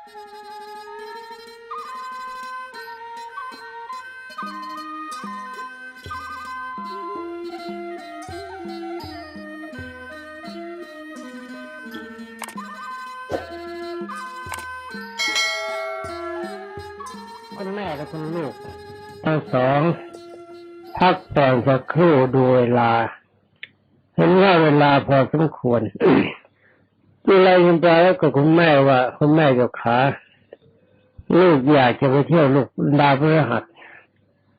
คุณแม่และคุณลูกทั้งสองพักผ่อนสักครู่ดูเวลา เห็นว่าเวลาพอสมควร ดูแลคุณตาแล้วก็คุณแม่ว่า คุณแม่เจ้าขาลูกอยากจะไปเที่ยวลูกดาวพฤหัส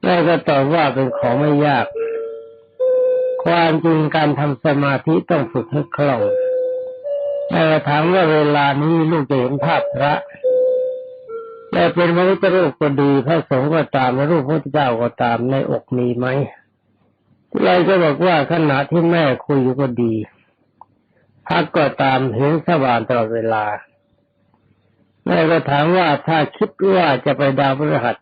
แม่ก็ตอบว่าเป็นของไม่ยาก ความจริงการทำสมาธิต้องฝึกให้คล่องแม่ก็ถามว่าเวลานี้ลูกจะเห็นภาพพระแต่เป็นพระพุทธรูปก็ดีพระสงฆ์ก็ตามและรูปพระพุทธเจ้าก็ตามในอกมีไหมเราก็บอกว่าขณะที่แม่คุยอยู่ก็ดี พักก็ตามเห็นสว่างตลอดเวลาแม่ก็ถามว่าถ้าคิดว่าจะไปดาวพฤหัส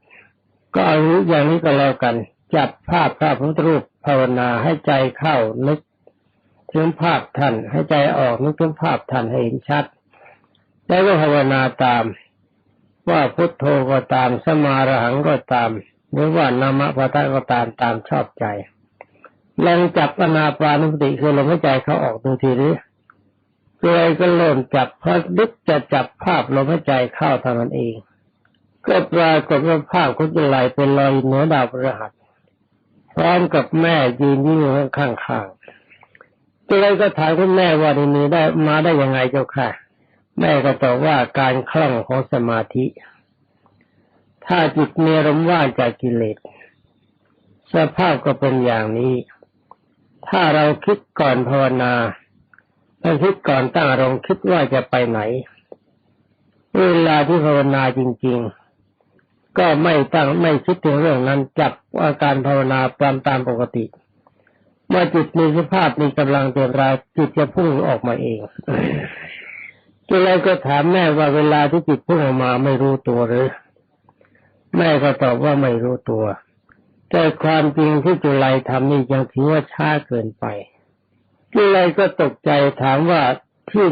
ก็เอาอย่างนี้ก็แล้วกัน จับภาพพระพุทธรูปภาวนาให้ใจเข้านึกถึงภาพท่านให้ใจออกนึกถึงภาพท่านให้เห็นชัด แล้วก็ภาวนาตาม ว่าพุทโธก็ตามสมาระหังก็ตาม หรือว่านามะพะทะก็ตามตามชอบใจลองจับอนาปานุสติคือลมหายใจเขาออกดูทีนี้ เลยก็เริ่มจับพอดึกจะจับภาพลมหายใจเข้าเท่านั้นเอง ก็ปรากฏว่าภาพคุณจะไหลเป็นรอยเหนือดาวพฤหัสพร้อมกับแม่ยืนยิ้มอยู่ข้างๆก็เลยก็ถามคุณแม่ว่านี่ได้มาได้ยังไงเจ้าค่ะ แม่ก็ตอบว่าการคล่องของสมาธิ ถ้าจิตมีรมว่าจากกิเลสสภาพก็เป็นอย่างนี้ ถ้าเราคิดก่อนภาวนา เราคิดก่อนตั้งอารมณ์คิดว่าจะไปไหน เวลาที่ภาวนาจริง ๆ ก็ไม่ตั้งไม่คิดถึงเรื่องนั้นจับอาการภาวนาตามตามปกติ เมื่อจิตมีสภาพมีกำลังเต็มรายจิตจะพุ่งออกมาเองจุลัยก็ถามแม่ว่าเวลาที่จิตพุ่งออกมาไม่รู้ตัวหรือ แม่ก็ตอบว่าไม่รู้ตัว แต่ความจริงที่จุลัยทำนี่ยังถือว่าช้าเกินไป จุลัยก็ตกใจถามว่าที่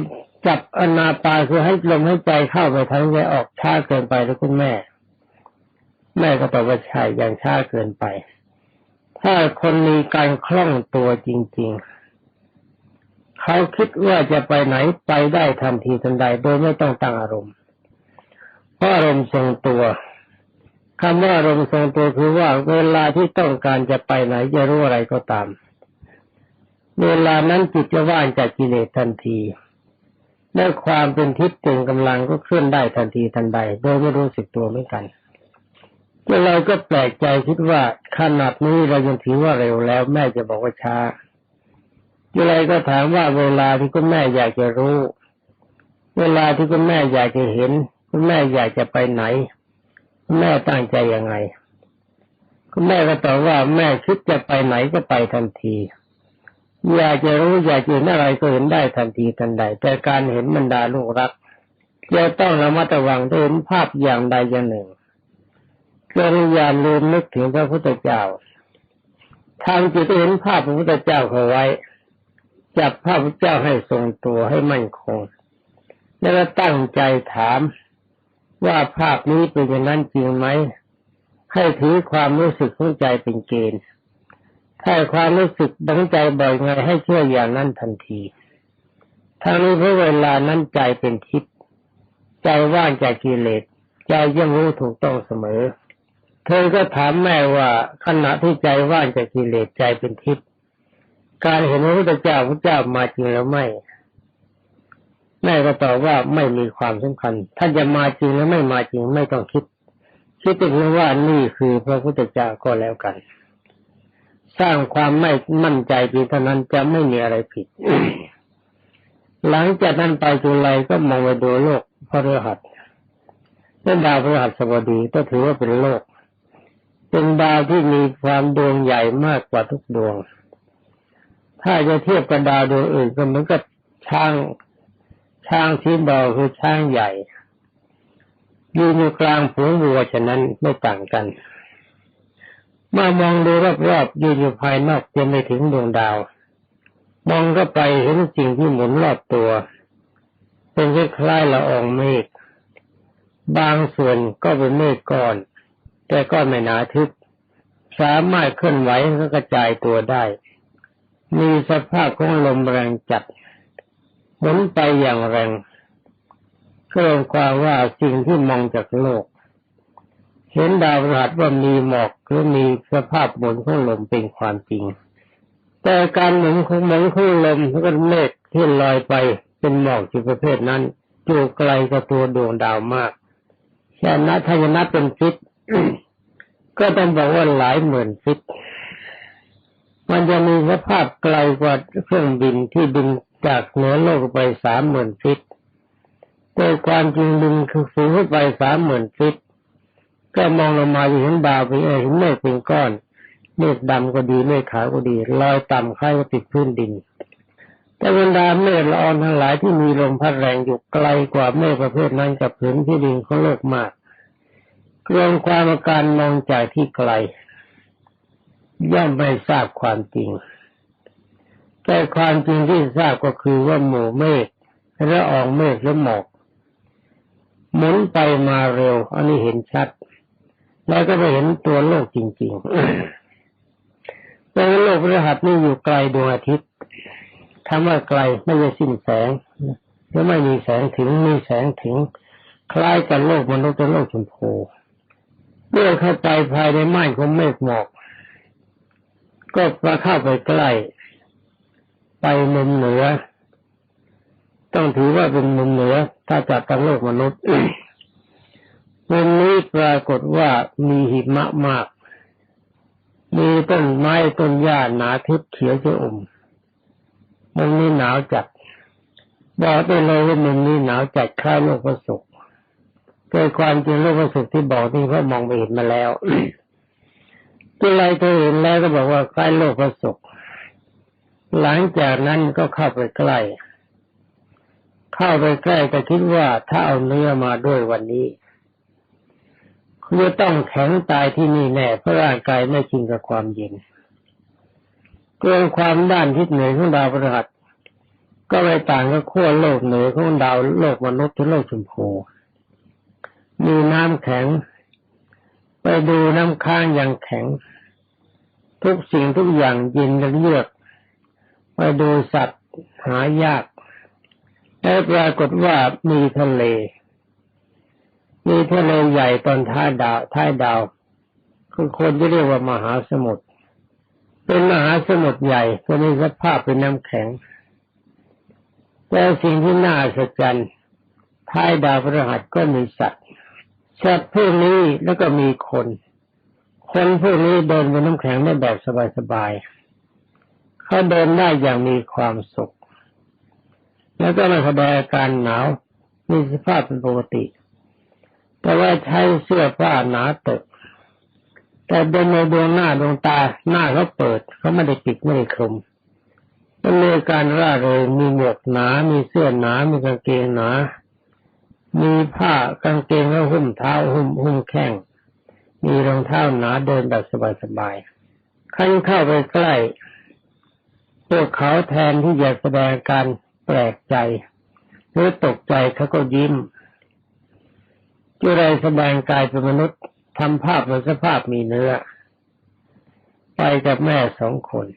จับอนาปาคือให้ลมให้ใจเข้าไปทั้งใจออกช้าเกินไปหรือคุณแม่ แม่ก็ตอบว่าใช่อยังช้าเกินไป ถ้าคนมีการคล่องตัวจริง ๆ เขาคิดว่าจะไปไหนไปได้ทันทีทันใดโดยไม่ต้องตั้งอารมณ์ เพราะอารมณ์ทรงตัวคำว่าอารมณ์ทรงตัวคือว่าเวลาที่ต้องการจะไปไหนจะรู้อะไรก็ตาม เวลานั้นจิตจะว่างจากกิเลสทันทีและความเป็นทิพย์เต็งกำลังก็เคลื่อนได้ทันทีทันใด โดยไม่รู้สึกตัวไม่กันเราก็แปลกใจคิดว่าขนาดนี้เรายังถือว่าเร็วแล้ว แม่จะบอกว่าช้าจุลัยก็ถามว่าเวลาที่คุณแม่อยากจะรู้ เวลาที่คุณแม่อยากจะเห็น คุณแม่อยากจะไปไหน คุณแม่ตั้งใจยังไง คุณแม่ก็ตอบว่าแม่คิดจะไปไหนก็ไปทันที อยากจะรู้อยากจะเห็นอะไรก็เห็นได้ทันทีทันใด แต่การเห็นบรรดาลูกรักจะต้องระมัดระวังด้วยเห็นภาพอย่างใดอย่างหนึ่งก็อย่าลืมนึกถึงพระพุทธเจ้าทำจิตเห็นภาพพระพุทธเจ้าเขาไว้ จับพระพุทธเจ้าให้ทรงตัวให้มั่นคง แล้วก็ตั้งใจถามว่าภาพนี้เป็นอย่างนั้นจริงไหม ให้ถือความรู้สึกของใจเป็นเกณฑ์ ถ้ความรู้สึกดังใจบ่อยไงให้เชื่ออย่างนั้นทันทีทั้งนี้เพราะเวลานั้นใจเป็นทิพย์ใจว่างจากกิเลสใจยังรู้ถูกต้องเสมอ เธอก็ถามแม่ว่าขณะที่ใจว่างจากกิเลสใจเป็นทิพย์การเห็นพระพุทธเจ้าพระเจ้ามาจริงแล้วไม่ แม่ก็ตอบว่าไม่มีความสำคัญ ท่านจะมาจริงหรือไม่มาจริงไม่ต้องคิด คิดแต่เพียงว่านี่คือพระพุทธเจ้าก็แล้วกัน สร้างความไม่มั่นใจเพียงเท่านั้นจะไม่มีอะไรผิด หลังจากนั้นไปจุลัยก็มองไปดูโลกพระฤหัสนั่นดาวพฤหัสบดีก็ถือว่าเป็นโลก เป็นดาวที่มีความดวงใหญ่มากกว่าทุกดวง ถ้าจะเทียบกับดาวดวงอื่นก็เหมือนกับช้างช้างที่ดาวคือช้างใหญ่ยืนอยู่กลางฝูงวัวฉะนั้นไม่ต่างกัน เมื่อมองดูรอบๆยืนอยู่ภายนอกยังไม่ถึงดวงดาว มองก็ไปเห็นสิ่งที่หมุนรอบตัว เป็นคล้ายๆละอองเมฆบางส่วนก็เป็นเมฆก้อน แต่ก้อนไม่หนาทึบสามารถเคลื่อนไหวและกระจายตัวได้ มีสภาพของลมแรงจัดหมุนไปอย่างแรงก็รวมความว่าสิ่งที่มองจากโลก เห็นดาวพฤหัสว่ามีหมอก หรือมีสภาพหมุนของลมเป็นความจริง แต่การหมุนของหมุนของลมแล้วก็เมฆที่ลอยไปเป็นหมอกจุดประเภทนั้นอยู่ไกลกับตัวดวงดาวมากแค่นับถ้าจะนับเป็นฟิตก็ต้องบอกว่าหลายหมื่นฟิตมันจะมีสภาพไกลกว่าเครื่องบินที่บินจากเหนือโลกไปสามหมื่นฟิตโดยความจริงบินคือสูงขึ้นไปสามหมื่นฟิต ก็มองลงมาอยู่เห็นดาวไปเห็นเมฆเป็นก้อนเมฆดำก็ดีเมฆขาวก็ดีลอยต่ำคล้ายกับติดพื้นดิน แต่บรรดาเมฆละอองทั้งหลายที่มีลมพัดแรงอยู่ไกลกว่าเมฆประเภทนั้นกับผืนที่ดินของโลกมากรวมความอาการมองจากที่ไกล ย่อมไม่ทราบความจริง แต่ความจริงที่ทราบก็คือว่าหมู่เมฆและอองเมฆและหมอกหมุนไปมาเร็ว อันนี้เห็นชัด แล้วก็ไปเห็นตัวโลกจริงๆแต่โลกพฤหัสนี่อยู่ไกลดวงอาทิตย์คำว่าไกลไม่ใช่สิ้นแสงหรือไม่มีแสงถึงมีแสงถึง คล้ายกับโลกมนุษย์และโลกชมพูเมื่อเข้าไปภายในม่านของเมฆหมอก ก็มาเข้าไปใกล้ ไปมุมเหนือ ต้องถือว่าเป็นมุมเหนือ ถ้าจับกับโลกมนุษย์ มุมนี้ปรากฏว่ามีหิมะมาก มีต้นไม้ต้นหญ้าหนาทึบเขียวชอุ่มมุมนี้หนาวจัดบอกได้เลยว่ามุมนี้หนาวจัดคล้ายโลกประสุกโดยความจริงโลกประสุกที่บอกนี่เพามองไปเห็นมาแล้วที่ไรเธอเห็นแล้วก็บอกว่าใกล้โลกประสุกหลังจากนั้นก็เข้าไปใกล้ เข้าไปใกล้ก็คิดว่าถ้าเอาเนื้อมาด้วยวันนี้ คุณจะต้องแข็งตายที่นี่แน่เพราะร่างกายไม่ชินกับความเย็นเกินความด้านทิศเหนือของดาวพฤหัสก็ไปต่างกับขั้วโลกเหนือของดาวโลกมนุษย์ที่โลกชมพูมีน้ำแข็ง ไปดูน้ำค้างอย่างแข็ง ทุกสิ่งทุกอย่างยินและเยือก ไปดูสัตว์หายาก และปรากฏว่ามีทะเล มีทะเลใหญ่ตอนท้ายดาวท้ายดาว คือคนที่เรียกว่ามหาสมุทรเป็นมหาสมุทรใหญ่ก็มีสภาพเป็นน้ำแข็ง แต่สิ่งที่น่าอัศจรรย์ท้ายดาวพฤหัสก็มีสัตว์สัตว์พวกนี้แล้วก็มีคน คนพวกนี้เดินบนน้ำแข็งได้แบบสบายๆเขาเดินได้อย่างมีความสุข แล้วก็ไม่แสดงอาการหนาวมีสภาพเป็นปกติ แต่ว่าใช้เสื้อผ้าหนาเตอะแต่เดินในดวงหน้าดวงตาหน้าเขาเปิดเขาไม่ได้ปิดไม่ได้คลุมมันมีการร่าเริงมีหมวกหนา มีเสื้อหนา มีกางเกงหนา มีผ้ากางเกงแล้วหุ้มเท้าหุ้มหุ้มแข้ง มีรองเท้าหนาเดินแบบสบายๆขั้นเข้าไปใกล้พวกเขาแทนที่จะแสดงการแปลกใจหรือตกใจเขาก็ยิ้ม จุไรแสดงกายเป็นมนุษย์ทำภาพเหมือนสภาพมีเนื้อ ไปกับแม่สองคน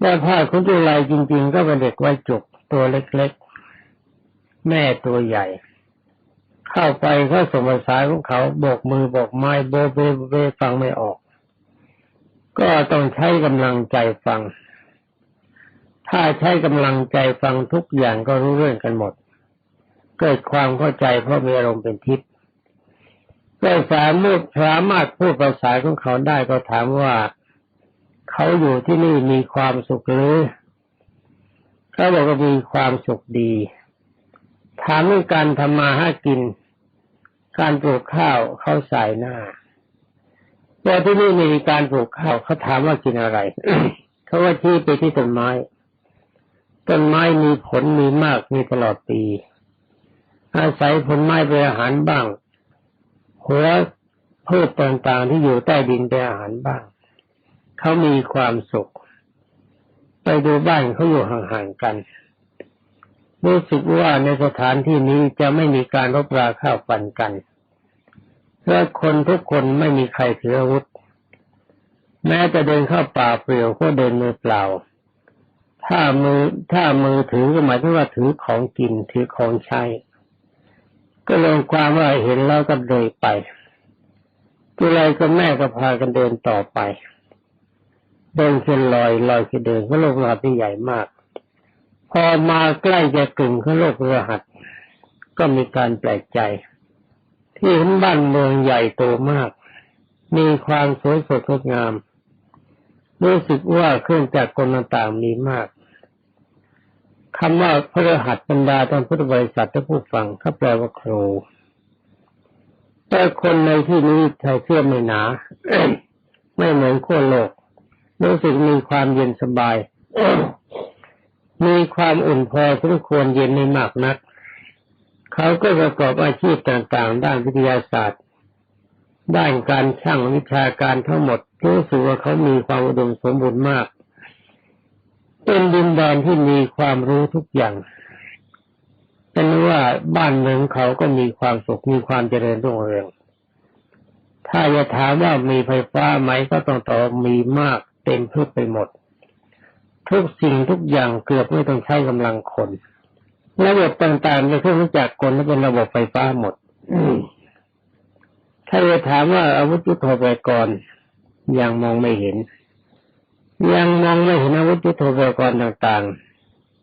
แม่ภาพคุณจุไรจริง ๆ ก็เป็นเด็กไว้จุกตัวเล็กๆ แม่ตัวใหญ่ เข้าไปเขาสมภาษาของเขาโบกมือโบกไม้โบเบเบฟังไม่ออก ก็ต้องใช้กำลังใจฟัง ถ้าใช้กำลังใจฟังทุกอย่างก็รู้เรื่องกันหมด เกิดความเข้าใจเพราะมีอารมณ์เป็นทิพย์ก็สามารถสามารถพูดภาษาของเขาได้ก็ถามว่าเขาอยู่ที่นี่มีความสุขหรือเขาบอกว่ามีความสุขดี ถามเรื่องการทำมาหากิน การปลูกข้าวเขาใส่หน้าแต่ที่นี่มีการปลูกข้าวเขาถามว่ากินอะไรเขาว่าที่ไปที่ต้นไม้ ต้นไม้มีผลมีมากมีตลอดปี อาศัยผลไม้เป็นอาหารบ้าง หัวพืชต่างๆที่อยู่ใต้ดินเป็นอาหารบ้าง เขามีความสุข ไปดูบ้านเขาอยู่ห่างๆกัน รู้สึกว่าในสถานที่นี้จะไม่มีการรบราข้าวฟันกันเพราะคนทุกคนไม่มีใครถืออาวุธ แม้จะเดินเข้าป่าเปลี่ยวก็เดินมือเปล่า ถ้ามือถ้ามือถือก็หมายถึงว่าถือของกินถือของใช้ ก็ลงความว่าเห็นแล้วก็เลยไปตัวไรก็แม่ก็พากันเดินต่อไป เดินขึ้นลอยลอยขึ้นเดินก็โลกรหัสที่ใหญ่มาก พอมาใกล้จะกึ่งเขาโลกรหัส ก็มีการแปลกใจ ที่เห็นบ้านเมืองใหญ่โตมาก มีความสวยสดงดงาม รู้สึกว่าเครื่องจักรกลต่างๆมีมาก คำว่าพระหัสบรรดาท่านพุทธบริษัทท่านผู้ฟังเขาแปลว่าครู แต่คนในที่นี้ใช้เสื้อไม่หนา ไม่เหมือนขั้วโลก รู้สึกมีความเย็นสบาย มีความอุ่นพอสมควรเย็นไม่มากนัก เขาก็ประกอบอาชีพต่างๆ ด้านวิทยาศาสตร์ ด้านการช่างวิชาการทั้งหมด รู้สึกว่าเขามีความอุดมสมบูรณ์มาก เป็นดินแดนที่มีความรู้ทุกอย่างเป็นว่าบ้านเมืองเขาก็มีความสุขมีความเจริญรุ่งเรือง ถ้าจะถามว่ามีไฟฟ้าไหมก็ต้องตอบมีมากเต็มพืชไปหมด ทุกสิ่งทุกอย่างเกือบไม่ต้องใช้กำลังคน ระบบต่างๆในเครื่องจักรกลเป็นระบบไฟฟ้าหมด ถ้าจะถามว่าอาวุธยุทโธปกรณ์ยังมองไม่เห็น ยังมองไม่เห็นอาวุธยุทโธปกรณ์ต่าง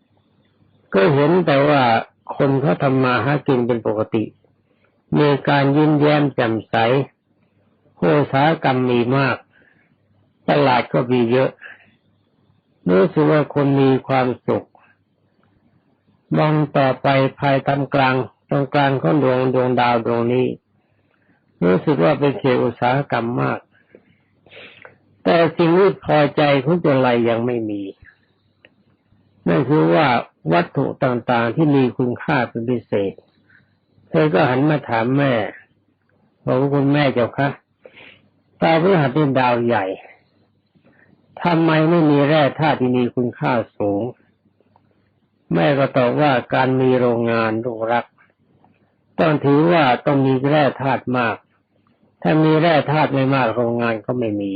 ๆ ก็เห็นแต่ว่าคนเขาทำมาหากินเป็นปกติ มีการยิ้มแย้มแจ่มใสโภษากรรมมีมาก ตลาดก็มีเยอะ รู้สึกว่าคนมีความสุข มองต่อไปภายตามกลางตรงกลางของดวงดวงดาวดวงนี้ รู้สึกว่าเป็นเขตอุตสาหกรรมมาก แต่สิ่งที่พอใจของตัวไรยังไม่มี นั่นคือว่าวัตถุต่างๆที่มีคุณค่าเป็นพิเศษ เธอก็หันมาถามแม่บอกว่าคุณแม่เจ้าคะดาวพฤหัสเป็นดาวใหญ่ทำไมไม่มีแร่ธาตุที่มีคุณค่าสูง แม่ก็ตอบว่าการมีโรงงานลูกรัก ต้องถือว่าต้องมีแร่ธาตุมาก ถ้ามีแร่ธาตุไม่มากโรงงานก็ไม่มี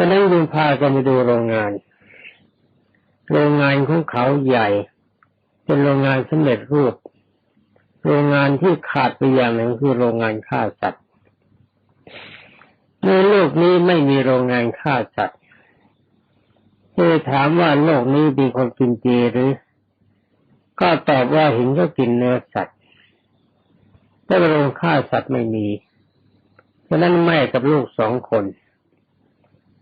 ฉะนั้นจึงพากันไปดูโรงงาน โรงงานของเขาใหญ่ เป็นโรงงานสำเร็จรูป โรงงานที่ขาดไปอย่างหนึ่งคือโรงงานฆ่าสัตว์ในโลกนี้ไม่มีโรงงานฆ่าสัตว์คือถามว่าโลกนี้มีคนกินเจหรือ ก็ตอบว่าเห็นก็กินเนื้อสัตว์แต่โรงฆ่าสัตว์ไม่มีฉะนั้นแม่กับลูกสองคน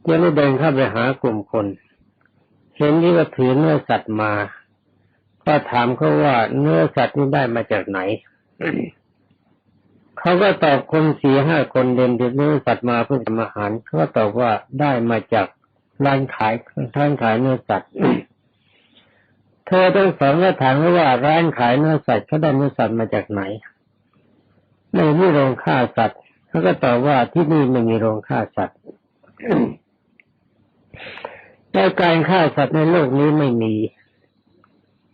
ยังไม่เดินเข้าไปหากลุ่มคน เห็นที่ว่าถือเนื้อสัตว์มา ก็ถามเขาว่าเนื้อสัตว์นี้ได้มาจากไหน เขาก็ตอบคนสี่ห้าคนเดินถือเนื้อสัตว์มาเพื่อทำอาหารเขาก็ตอบว่าได้มาจากร้านขายร้านขายเนื้อสัตว์เธอต้องสอนก็ถามว่าร้านขายเนื้อสัตว์เขาได้เนื้อสัตว์มาจากไหนในที่โรงฆ่าสัตว์เขาก็ตอบว่าที่นี่ไม่มีโรงฆ่าสัตว์ แต่การฆ่าสัตว์ในโลกนี้ไม่มี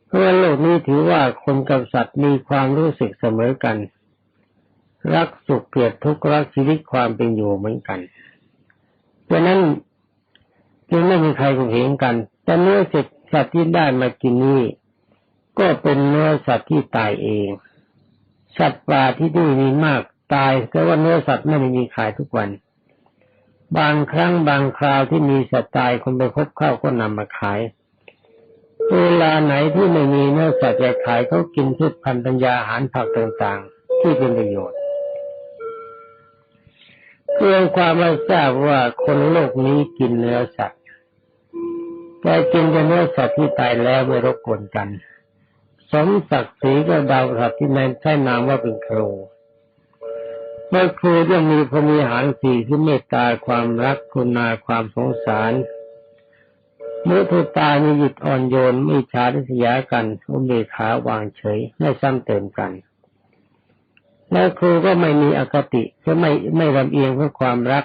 เพราะว่าโลกนี้ถือว่าคนกับสัตว์มีความรู้สึกเสมอกัน รักสุขเกลียดทุกข์รักชีวิตความเป็นอยู่เหมือนกันดังนั้นจึงไม่มีใครเห็นกัน แต่เนื้อสัตว์ที่ได้มากินนี้ก็เป็นเนื้อสัตว์ที่ตายเอง สัตว์ป่าที่นี่มีมากตายแต่ว่าเนื้อสัตว์ไม่ได้มีขายทุกวัน บางครั้งบางคราวที่มีสัตว์ตายคนไปพบเข้าก็นำมาขาย เวลาไหนที่ไม่มีเนื้อสัตว์จะขายเขากินพืชพันธุ์ปัญญาอาหารผักต่างๆ ที่เป็นประโยชน์เพื่อความไม่ทราบว่าคนโลกนี้กินเนื้อสัตว์แต่กินแต่เนื้อสัตว์ที่ตายแล้วไม่รบกวนกัน สมศักดิ์ศรีก็ดาวสัตว์ที่แม้ใช้นามว่าเป็นครู เมื่อครูยังมีพรมีหารสี่ที่เมตตาความรักคุณาความสงสารเมื่อทุตามีหยุดอ่อนโยนไม่ช้าทิษยากันอุเบกขาวางเฉยไม่ซ้ำเติมกัน แล้วครูก็ไม่มีอคติก็ไม่ไม่ลำเอียงเพราะความรัก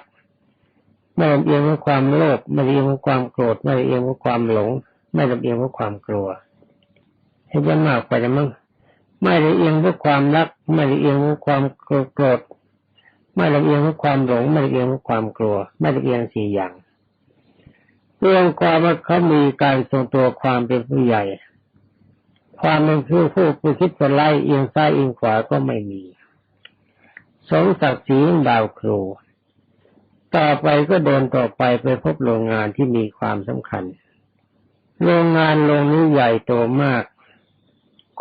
ไม่ลำเอียงเพราะความโลภไม่ลำเอียงเพราะความโกรธไม่ลำเอียงเพราะความหลง ไม่ลำเอียงเพราะความกลัวเห็นจะมากไปจะมั้งไม่ละเอียงเพราะความรัก ไม่ละเอียงเพราะความโกรธ ไม่ละเอียงเพราะความหลงไม่ละเอียงเพราะความกลัว ไม่ละเอียงสี่อย่างเรื่องความว่าเขามีการทรงตัวความเป็นผู้ใหญ่ ความเป็นผู้ผู้ผู้คิดจะไล่เอียงซ้ายเอียงขวาก็ไม่มี สงศักดิ์ศรีดาวครู ต่อไปก็เดินต่อไปไปพบโรงงานที่มีความสำคัญ โรงงานโรงนี้ใหญ่โตมาก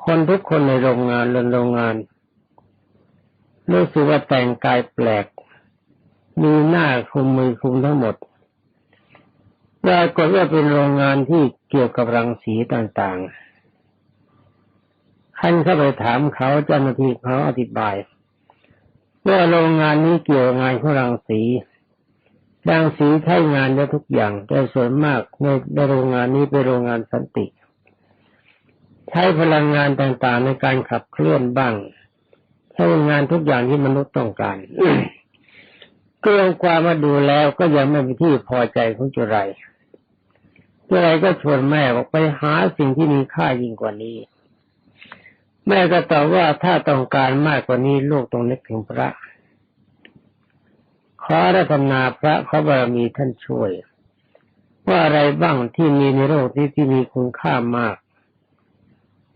คนทุกคนในโรงงานเรือนโรงงาน รู้สึกว่าแต่งกายแปลก มีหน้าคุมมือคุมทั้งหมดปรากฏว่าเป็นโรงงานที่เกี่ยวกับรังสีต่างๆท่านเข้าไปถามเขาเจ้าหน้าที่เขาอธิบาย ว่าโรงงานนี้เกี่ยวกับงานของรังสี รังสีใช้งานได้ทุกอย่าง แต่ส่วนมากในในโรงงานนี้เป็นโรงงานสันติ ใช้พลังงานต่างๆในการขับเคลื่อนบ้าง ใช้งานทุกอย่างที่มนุษย์ต้องการเก็ลงความมาดูแล้วก็ยังไม่เป็นที่พอใจของจุไรจุไรก็ชวนแม่บอกไปหาสิ่งที่มีค่ายิ่งกว่านี้ แม่ก็ตอบว่าถ้าต้องการมากกว่านี้ลูกต้องนึกถึงพระ ขอรัตนาพระขอบารมีท่านช่วย ว่าอะไรบ้างที่มีในโลกที่ที่มีคุณค่ามาก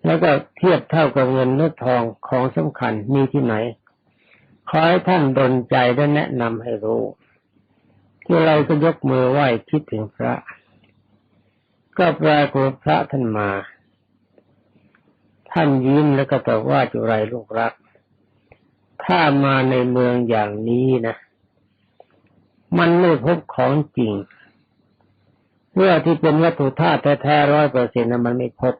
แล้วก็เทียบเท่ากับเงินเนื้อทองของสำคัญมีที่ไหน ขอให้ท่านดลใจและแนะนำให้รู้ ที่เราก็ยกมือไหว้คิดถึงพระ ก็ปรากฏพระท่านมา ท่านยิ้มแล้วก็ตอบว่าจุไรลูกรัก ถ้ามาในเมืองอย่างนี้นะ มันไม่พบของจริงเมื่อที่เป็นวัตถุธาตุแท้ๆร้อยเปอร์เซ็นต์นั้นมันไม่พบ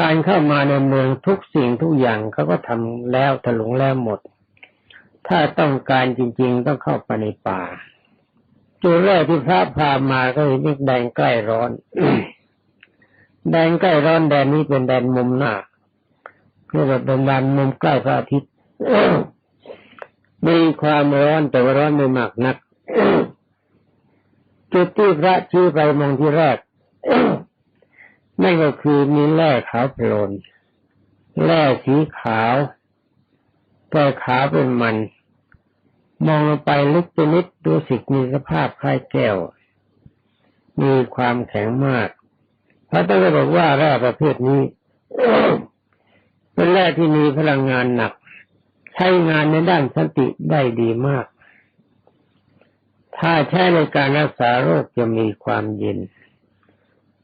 การเข้ามาในเมืองทุกสิ่งทุกอย่างเขาก็ทำแล้วถลุงแล้วหมด ถ้าต้องการจริง ๆ ต้องเข้าไปในป่าจุดแรกที่พระพามาก็เห็นแดงใกล้ร้อน แดงใกล้ร้อนแดนนี้เป็นแดนมุมหน้าเรียกว่าเป็นแดนมุมใกล้พระอาทิตย์มีความร้อนแต่ว่าร้อนไม่มากนักจุดที่พระชี้ไปมองที่แรก นั่นก็คือมีแร่ขาวโปรนแร่สีขาวแต่ขาเป็นมัน มองลงไปลึกไปนิดดูสิมีสภาพคล้ายแก้ว มีความแข็งมากพระต้องบอกว่าแร่ประเภทนี้เป็นแร่ที่มีพลังงานหนัก ใช้งานในด้านสติได้ดีมาก ถ้าใช้ในการรักษาโรคจะมีความเย็น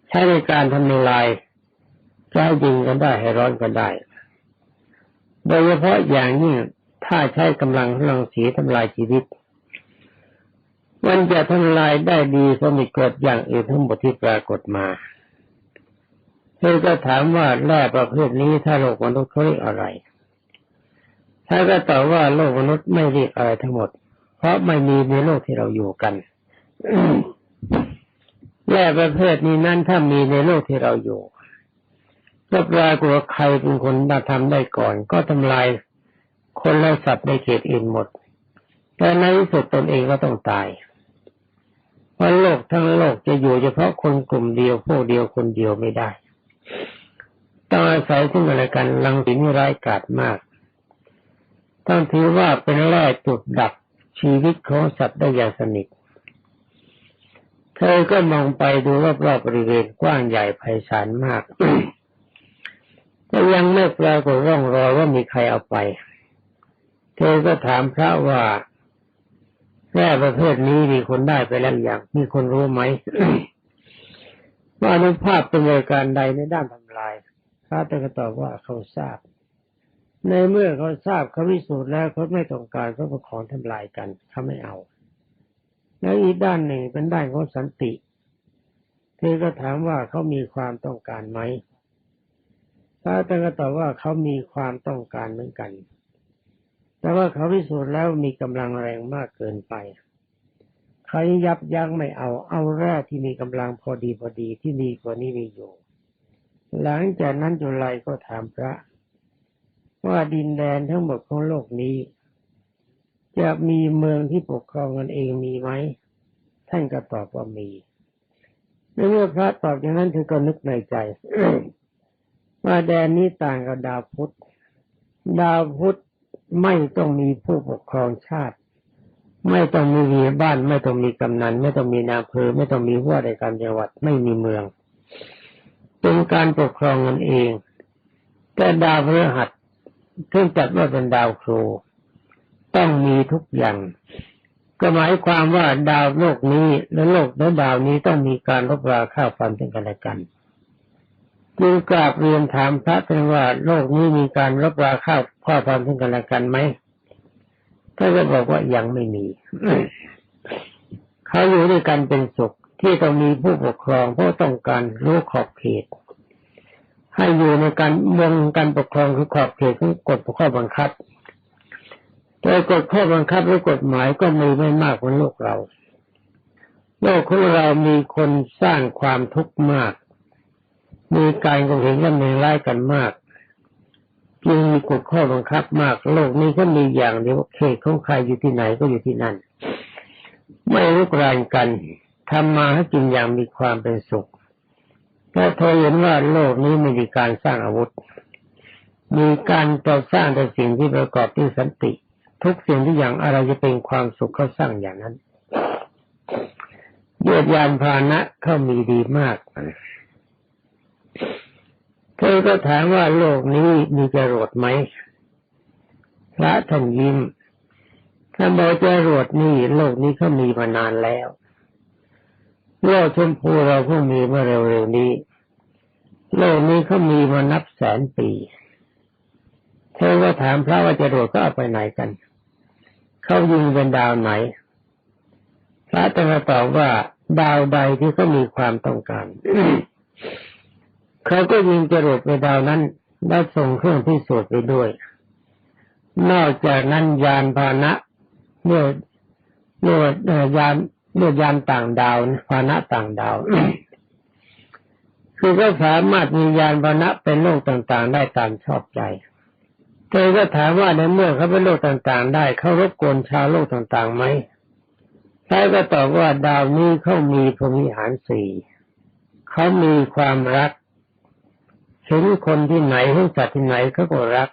ใช้ในการทำลายจะให้ยิงก็ได้ให้ร้อนก็ได้ โดยเฉพาะอย่างยิ่งถ้าใช้กำลังรังสีทำลายชีวิต มันจะทำลายได้ดีเพราะมีกฎอย่างอื่นทั้งหมดที่ปรากฏมาเธอก็ถามว่าแร่ประเภทนี้ถ้าโลกมนุษย์เขาเรียกอะไรถ้าก็ตอบว่าโลกมนุษย์ไม่เรียกอะไรทั้งหมด เพราะไม่มีในโลกที่เราอยู่กัน แร่ประเภทนี้นั้นถ้ามีในโลกที่เราอยู่ก็ปรายกฏว่าใครเป็นคนมาทำได้ก่อน ก็ทำลายคนและสัตว์ในเขตอื่นหมด แต่ในที่สุดตนเองก็ต้องตายเพราะโลกทั้งโลกจะอยู่เฉพาะคนกลุ่มเดียวพวกเดียวคนเดียวไม่ได้ต้องอาศัยซึ่งอะไรกันลังสีนี่ร้ายกาจมาก ต้องถือว่าเป็นแร่จุดดับชีวิตของสัตว์ได้อย่างสนิท เธอก็มองไปดูรอบๆบริเวณกว้างใหญ่ไพศาลมากแต่ยังไม่ปรากฏร่องรอยว่ามีใครเอาไป เธอก็ถามพระว่าแร่ประเภทนี้มีคนได้ไปแล้วอย่าง มีคนรู้ไหมว่าอนุภาพเป็นบริการใดในด้านทำลาย พระก็ตอบว่าเขาทราบ ในเมื่อเขาทราบเขาวิสูจน์แล้วเขาไม่ต้องการเขาก็ของทำลายกันเขาไม่เอา แล้วอีกด้านหนึ่งเป็นด้านของสันติ เธอก็ถามว่าเขามีความต้องการไหมพระท่านก็ตอบว่าเขามีความต้องการเหมือนกัน แต่ว่าเขาพิสูจน์แล้วมีกำลังแรงมากเกินไป เขายับยั้งไม่เอา เอาแร่ที่มีกำลังพอดีพอดีที่ดีกว่านี้มีอยู่ หลังจากนั้นจุลัยก็ถามพระ ว่าดินแดนทั้งหมดของโลกนี้ จะมีเมืองที่ปกครองกันเองมีไหมท่านก็ตอบว่ามีเมื่อพระตอบอย่างนั้นเธอก็นึกในใจว่าแดนนี้ต่างกับดาวพุธดาวพุธไม่ต้องมีผู้ปกครองชาติ ไม่ต้องมีเมียบ้าน ไม่ต้องมีกำนัน ไม่ต้องมีนาเภอไม่ต้องมีว่าราชการจังหวัดไม่มีเมือง เป็นการปกครองกันเอง แต่ดาวพฤหัสซึ่งจัดว่าเป็นดาวครู ต้องมีทุกอย่าง ก็หมายความว่าดาวโลกนี้และโลกและดาวนี้ต้องมีการรบราข้าวฟันซึ่งกันและกันจึงกราบเรียนถามพระกันว่าโลกนี้มีการรบราข้าวข้าวฟันซึ่งกันและกันไหมท่านก็บอกว่ายังไม่มีเขาอยู่ด้วยกันเป็นสุขที่ต้องมีผู้ปกครองเพราะต้องการรู้ขอบเขต ให้อยู่ในการเมืองการปกครองคือขอบเขตของกฎข้อบังคับ แต่กฎข้อบังคับหรือกฎหมายก็มีไม่มากเหมือนโลกเรา โลกของเรามีคนสร้างความทุกข์มาก มีการกงเห็นกันในร้ายกันมากจึงมีกฎข้อบังคับมาก โลกนี้ก็มีอย่างเดียวว่เขตของใครอยู่ที่ไหนก็อยู่ที่นั่น ไม่รุกรานกันทำมาให้กินอย่างมีความเป็นสุขแต่เธอเห็นว่าโลกนี้ไม่มีการสร้างอาวุธ มีการต่อสร้างแต่สิ่งที่ประกอบด้วยสันติ ทุกสิ่งที่อย่างอะไรจะเป็นความสุขเขาสร้างอย่างนั้นยวดยานพานะเขามีดีมากเธอก็ถามว่าโลกนี้มีจรวดไหมพระท่านยิ้มท่านบอกจรวดนี่โลกนี้เขามีมานานแล้วโลกชมพูเราเพิ่งมีเมื่อเร็วๆนี้ โลกนี้เขามีมานับแสนปี เธอก็ถามพระว่าจรวดก็เอาไปไหนกัน เขายิงเป็นดาวไหน พระท่าตอบว่าดาวใดที่เขามีความต้องการเขาก็ยิงจรวดไปดาวนั้นได้ส่งเครื่องพิสูจน์ไปด้วย นอกจากนั้นยานพาหนะเมื่อเมื่อยานเมื่อยานต่างดาวพาหนะต่างดาวคือก็สามารถมียานพาหนะเป็นโลกต่างๆ ได้ตามชอบใจ เธอก็ถามว่าในเมื่อเขาเป็นโลกต่างๆ ได้เขารบกวนชาวโลกต่างๆไหมใช้ก็ตอบว่าดาวนี้เขามีพรหมิหารสี่เขามีความรักเห็นคนที่ไหนเห็นสัตว์ที่ไหนเขาก็รัก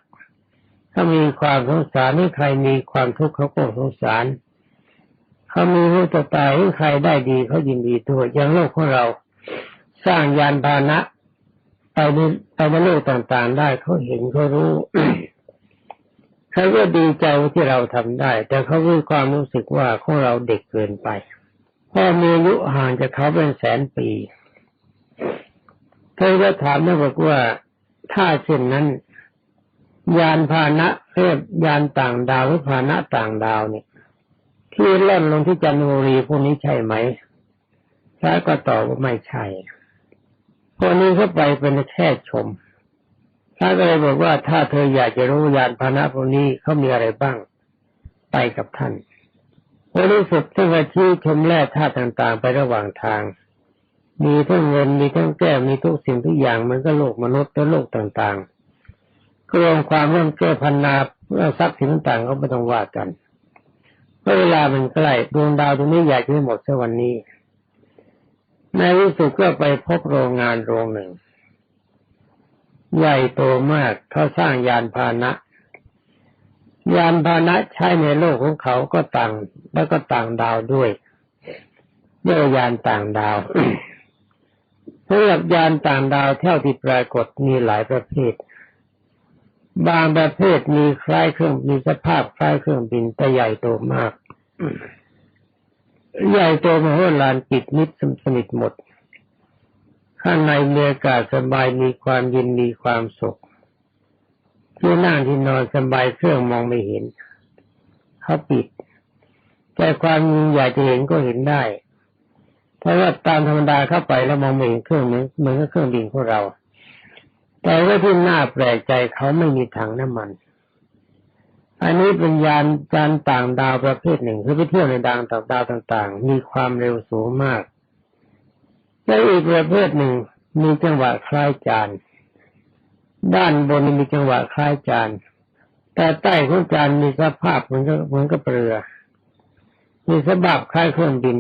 ถ้ามีความสงสารให้ใครมีความทุกข์เขาก็สงสาร เขามีรู้จะตายให้ใครได้ดีเขายินดีด้วยอย่างโลกของเรา สร้างยานพาหนะไปในไปในโลกต่างๆ ได้เขาเห็นเขารู้ เขาก็ดีใจที่เราทำได้ แต่เขามีความรู้สึกว่าของเราเด็กเกินไปพราะมีอายุห่างจากเขาเป็นแสนปีเธอก็ถามนะบอกว่าถ้าเช่นนั้น ยานพาหนะเรียกยานต่างดาวหรือพาหนะต่างดาวเนี่ย ที่เล่นลงที่จันทบุรีพวกนี้ใช่ไหมพระก็ตอบว่าไม่ใช่พวกนี้เขาไปเป็นแค่ชม พระก็เลยบอกว่าถ้าเธออยากจะรู้ยานพานะพวกนี้เขามีอะไรบ้าง ไปกับท่านพอรู้สึกท่านก็ชี้ชมแร่ธาตุต่างๆไประหว่างทาง มีทั้งเงินมีทั้งแก้วมีทุกสิ่งทุกอย่างมันก็โลกมนุษย์และโลกต่างๆก็รวมความเรื่องแก้พันนาทรัพย์สินต่างๆก็ไม่ต้องว่ากันเพราะเวลามันใกล้ดวงดาวตรงนี้อยากจะให้หมดสักวันนี้ในที่สุดก็ไปพบโรงงานโรงหนึ่ง ใหญ่โตมากเขาสร้างยานพาหนะ ยานพาหนะใช้ในโลกของเขาก็ต่าง แล้วก็ต่างดาวด้วยเรียกยานต่างดาวสำหรับยานต่างดาวเท่าที่ปรากฏมีหลายประเภท บางประเภทมีคล้ายเครื่องมีสภาพคล้ายเครื่องบินแต่ใหญ่โตมาก ใหญ่โตมโหฬารปิดมิดสนิทหมด ข้างในมีอากาศสบายมีความเย็นมีความสุขที่นั่งที่นอนสบายเครื่องมองไม่เห็นเขาปิด แต่ความยิงอยากจะเห็นก็เห็นได้ เพราะว่าตามธรรมดาเข้าไปแล้วมองไม่เห็นเครื่องเหมือนเหมือนกับเครื่องบินของเรา แต่ว่าที่น่าแปลกใจเขาไม่มีถังน้ำมัน อันนี้เป็นยานจานต่างดาวประเภทหนึ่งคือไปเที่ยวในดาวต่างดาวต่าง ๆ มีความเร็วสูงมาก และอีกประเภทหนึ่งมีจังหวะคล้ายจานด้านบนมีจังหวะคล้ายจานแต่ใต้ของจานมีสภาพเหมือนกับเหมือนกับเรือ มีสภาพคล้ายเครื่องบิน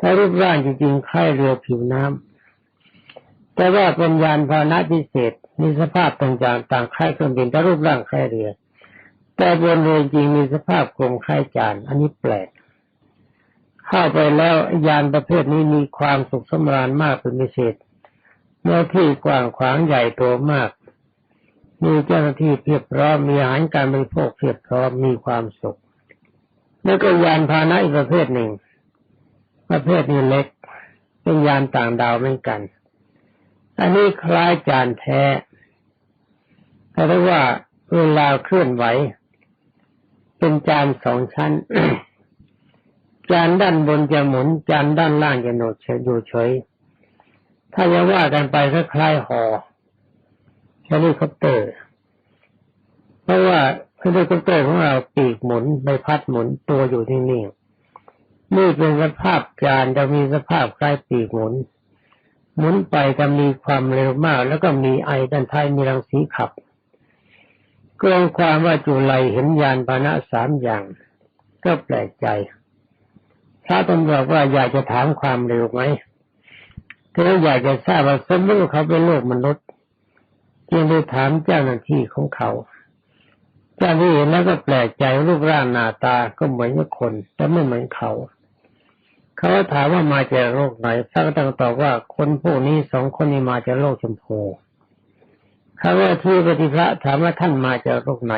ถ้ารูปร่างจริงๆคล้ายเรือผิวน้ำแต่ว่าเป็นยานพาหนะพิเศษ มีสภาพต่างๆต่างคล้ายเครื่องบินแต่รูปร่างคล้ายเรือ แต่บนเรือจริงมีสภาพกลมคล้ายจานอันนี้แปลก เข้าไปแล้วยานประเภทนี้มีความสุขสำราญมากเป็นพิเศษเนื้อที่กว้างขวางใหญ่โตมาก มีเจ้าหน้าที่เพียบพร้อมมีอาหารการบริโภคเพียบพร้อมมีความสุข แล้วก็ยานพาหนะอีกประเภทหนึ่ง ประเภทนี้เล็ก เป็นยานต่างดาวเหมือนกัน อันนี้คล้ายจานแท้แต่ว่าเวลาเคลื่อนไหว เป็นจานสองชั้น จานด้านบนจะหมุน จานด้านล่างจะโนดเฉยอยู่เฉย ถ้าจะว่ากันไปก็คล้ายหอเฮลิคอปเตอร์ เพราะว่าเฮลิคอปเตอร์ของเราปีกหมุนใบพัดหมุนตัวอยู่นิ่งๆนี่เป็นสภาพจานจะมีสภาพคล้ายปีกหมุน หมุนไปจะมีความเร็วมาก แล้วก็มีไอด้านท้ายมีรังสีขับกลองความว่าจุไลเห็นยานพาหนะสามอย่าง ก็แปลกใจ ถ้าตำรวจว่าอยากจะถามความเร็วไหมเธออยากจะทราบว่าสมมติเขาเป็นโลกมนุษย์จึงได้ถามเจ้าหน้าที่ของเขา เจ้าหน้าที่เห็นแล้วก็แปลกใจรูปร่างหน้าตาก็เหมือนกับคนแต่ไม่เหมือนเขา เขาถามว่ามาจากโลกไหนพระก็ต้งตอบว่าคนพวกนี้สองคนนี้มาจากโลกชมพูเขาว่าที่ปฏิพระถามว่าท่านมาจากโลกไหน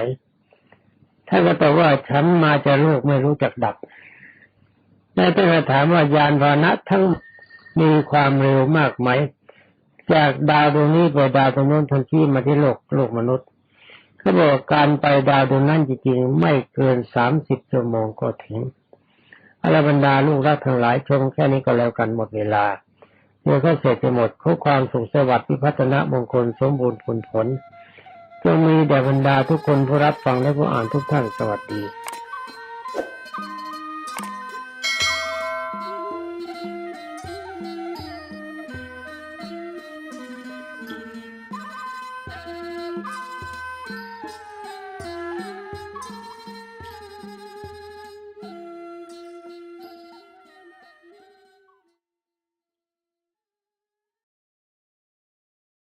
ท่านก็ตอบว่าฉันมาจากโลกไม่รู้จักดับ แล้วท่านก็ถามว่ายานพาหนะทั้งมีความเร็วมากไหม จากดาวดวงนี้ไปดาวดวงโน้นทันทีมาที่โลกโลกมนุษย์เขาบอกการไปดาวดวงนั้นจริงๆไม่เกินสามสิบชั่วโมงก็ถึงอรบรรดาลูกรักทั้งหลายชมแค่นี้ก็แล้วกันหมดเวลาเมื่อเขาเสร็จจะหมดข้อความสุขสวัสดิ์พิพัฒนะมงคลสมบูรณ์ผลผลจงมีแด่บรรดาทุกคนผู้รับฟังและผู้อ่านทุกท่านสวัสดี